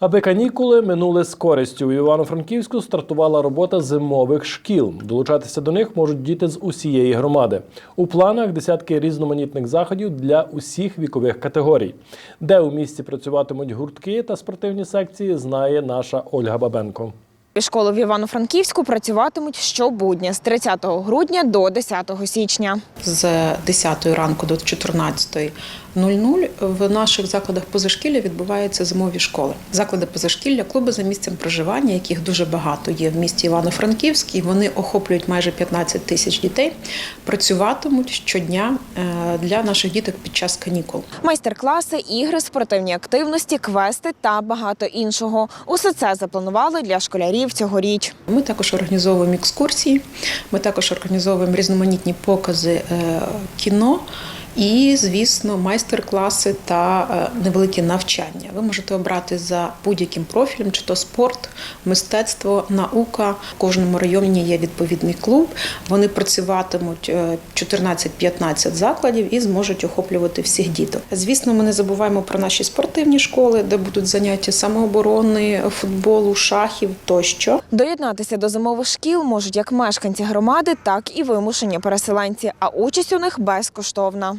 Аби канікули минули з користю. У Івано-Франківську стартувала робота зимових шкіл. Долучатися до них можуть діти з усієї громади. У планах десятки різноманітних заходів для усіх вікових категорій. Де у місті працюватимуть гуртки та спортивні секції, знає наша Ольга Бабенко. Школи в Івано-Франківську працюватимуть щобудня з 30 грудня до 10 січня. з 10 ранку до 14.00 в наших закладах позашкілля відбуваються зимові школи. Заклади позашкілля, клуби за місцем проживання, яких дуже багато є в місті Івано-Франківськ, і вони охоплюють майже 15 тисяч дітей. Працюватимуть щодня е, для наших діток під час канікул. Майстер-класи, ігри, спортивні активності, квести та багато іншого. Усе це запланували для школярів цьогоріч. Ми також організовуємо екскурсії, ми також організовуємо різноманітні покази е, кіно. І, звісно, майстер-класи та е, невеликі навчання. Ви можете обрати за будь-яким профілем, чи то спорт, мистецтво, наука. В кожному районі є відповідний клуб. Вони працюватимуть е, 14-15 закладів і зможуть охоплювати всіх діток. Звісно, ми не забуваємо про наші спортивні школи, де будуть заняття самооборони, футболу, шахів тощо. Доєднатися до зимових шкіл можуть як мешканці громади, так і вимушені переселенці, а участь у них безкоштовна.